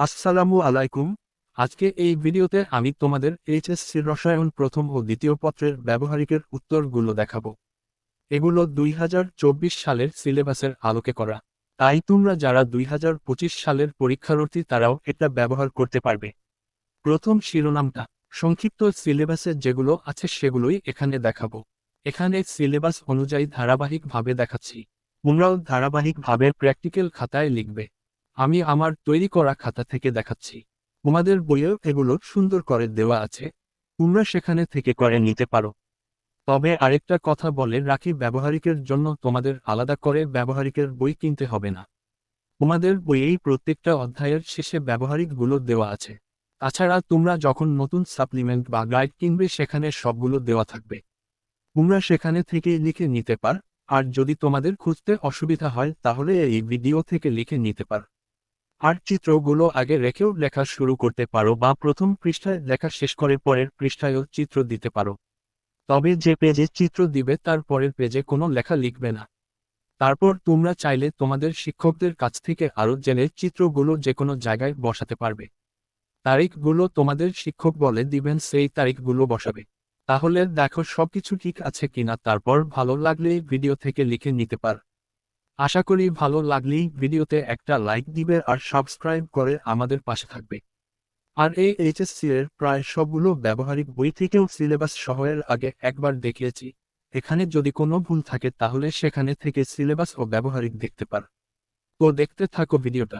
আসসালামু আলাইকুম। আজকে এই ভিডিওতে আমি তোমাদের এইচএসসি রসায়ন প্রথম ও দ্বিতীয় পত্রের ব্যবহারিকের উত্তরগুলো দেখাবো। এগুলো দুই হাজার চব্বিশ সালের সিলেবাসের আলোকে করা। তাই তোমরা যারা দুই হাজার পঁচিশ সালের পরীক্ষার্থী, তারাও এটা ব্যবহার করতে পারবে। প্রথম শিরোনামটা, সংক্ষিপ্ত সিলেবাসে যেগুলো আছে সেগুলোই এখানে দেখাবো। এখানে সিলেবাস অনুযায়ী ধারাবাহিকভাবে দেখাচ্ছি। তোমরাও ধারাবাহিকভাবে প্র্যাকটিক্যাল খাতায় লিখবে। আমি আমার তৈরি করা খাতা থেকে দেখাচ্ছি। তোমাদের বইয়েও এগুলো সুন্দর করে দেওয়া আছে। তোমরা সেখানে থেকে করে নিতে পারো। তবে আরেকটা কথা বলে রাখি, ব্যবহারিকের জন্য তোমাদের আলাদা করে ব্যবহারিকের বই কিনতে হবে না। তোমাদের বইয়েই প্রত্যেকটা অধ্যায়ের শেষে ব্যবহারিকগুলো দেওয়া আছে। তাছাড়া তোমরা যখন নতুন সাপ্লিমেন্ট বা গাইড কিনবে, সেখানে সবগুলো দেওয়া থাকবে। তোমরা সেখানে থেকে লিখে নিতে পার। আর যদি তোমাদের খুঁজতে অসুবিধা হয়, তাহলে এই ভিডিও থেকে লিখে নিতে পার। আর চিত্রগুলো আগে রেখেও লেখা শুরু করতে পারো বা প্রথম পৃষ্ঠায় লেখা শেষ করে পরের পৃষ্ঠায়ও চিত্র দিতে পারো। তবে যে পেজে চিত্র দিবে তার পরের পেজে কোনো লেখা লিখবে না। তারপর তোমরা চাইলে তোমাদের শিক্ষকদের কাছ থেকে আরও জেনে চিত্রগুলো যে কোনো জায়গায় বসাতে পারবে। তারিখগুলো তোমাদের শিক্ষক বলে দিবেন, সেই তারিখগুলো বসাবে। তাহলে দেখো সবকিছু ঠিক আছে কিনা, তারপর ভালো লাগলে ভিডিও থেকে লিখে নিতে পার। আশা করি ভালো লাগলেই ভিডিওতে একটা লাইক দিবে আর সাবস্ক্রাইব করে আমাদের পাশে থাকবে। আর এই এইচএসসি এর প্রায় সবগুলো ব্যবহারিক বই থেকেও সিলেবাস শহরের আগে একবার দেখিয়েছি। এখানে যদি কোনো ভুল থাকে তাহলে সেখানে থেকে সিলেবাস ও ব্যবহারিক দেখতে পার। তো দেখতে থাকো ভিডিওটা।